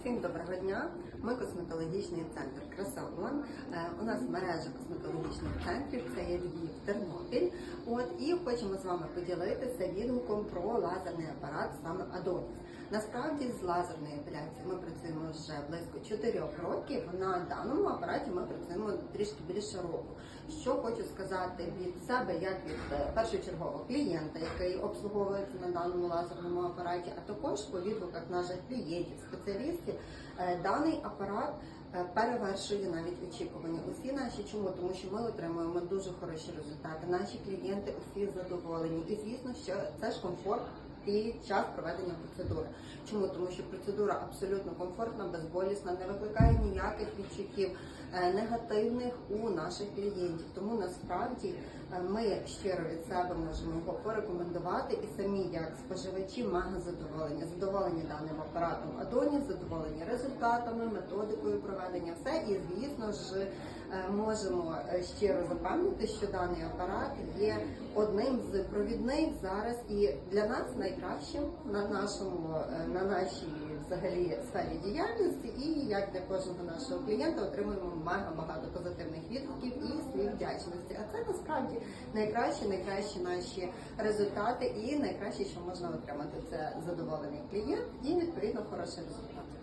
Всім доброго дня. Ми косметологічний центр Красавон. Е, У нас мережа косметологічних центрів, це є Львів, Тернопіль. От і хочемо з вами поділитися відгуком про лазерний апарат саме Adonis. Насправді з лазерною епіляцією ми працюємо вже близько 4 років. На даному апараті ми працюємо трішки більше року. Що хочу сказати від себе, як від е, першочергового клієнта, який обслуговується на даному лазерному апараті, а також по відгуках наших клієнтів, спеціалістів, е, даний апарат е, перевершує навіть очікування. Усі наші чому? Тому що ми отримуємо дуже хороші результати. Наші клієнти усі задоволені. І звісно, що це ж комфорт. І час проведення процедури. Чому? Тому що процедура абсолютно комфортна, безболісна, не викликає ніяких відчуттів е, негативних у наших клієнтів. Тому насправді е, ми щиро від себе можемо порекомендувати і самі, як споживачі, мега задоволені. Задоволені даним апаратом Адоні, задоволені результатами, методикою проведення, все. І звісно ж е, можемо щиро запевнити, що даний апарат є одним з провідних зараз і для нас найкращим на нашому на нашій взагалі сфері діяльності. І як для кожного нашого клієнта отримуємо багато позитивних відгуків і слів вдячності. А це насправді найкращі, найкращі наші результати, і найкраще, що можна отримати, це задоволений клієнт і відповідно хороший результат.